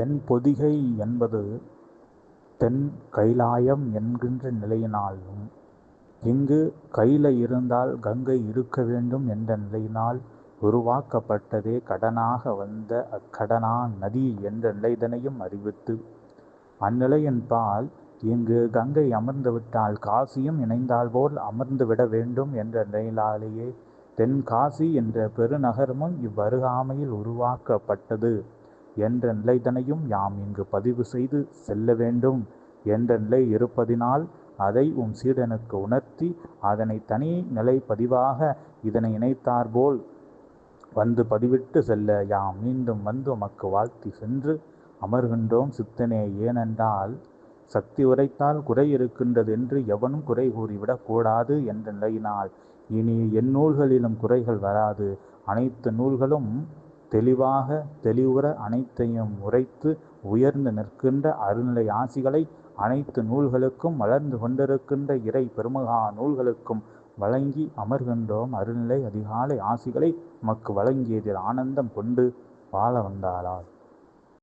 தென்பொதிகை என்பது தென் கைலாயம் என்கின்ற நிலையினாலும் இங்கு கையில இருந்தால் கங்கை இருக்க வேண்டும் என்ற நிலையினால் உருவாக்கப்பட்டதே கடனாக வந்த அக்கடனா நதி என்ற நிலைதனையும் அறிவித்து அந்நிலையின்பால் இங்கு கங்கை அமர்ந்துவிட்டால் காசியும் இணைந்தால் போல் அமர்ந்து விட வேண்டும் என்ற நிலையிலாலேயே தென்காசி என்ற பெருநகரமும் இவ்வருகாமையில் உருவாக்கப்பட்டது. என்ற நிலைதனையும் யாம் இங்கு பதிவு செய்து செல்ல வேண்டும். என்ற நிலை இருப்பதினால் அதை உம் சீடனுக்கு உணர்த்தி அதனை தனி நிலை பதிவாக இதனை இணைத்தாற்போல் வந்து பதிவிட்டு செல்ல யாம் மீண்டும் வந்து உமக்கு வாழ்த்தி சென்று அமர்கின்றோம். சித்தனே ஏனென்றால் சக்தி உரைத்தால் குறை இருக்கின்றது என்று எவனும் குறை கூறிவிடக் கூடாது என்ற நிலையினால் இனி என் நூல்களிலும் குறைகள் வராது. அனைத்து நூல்களும் தெளிவாக தெளிவுற அனைத்தையும் உரைத்து உயர்ந்து நிற்கின்ற அருள்நிலை ஆசிகளை அனைத்து நூல்களுக்கும் வளர்ந்து கொண்டிருக்கின்ற இறை பெருமகா நூல்களுக்கும் வழங்கி அமர்கின்றோம். அருள்நிலை அதிகாலை ஆசிகளை நமக்கு வழங்கியதில் ஆனந்தம் கொண்டு வாழ வந்தாளாள்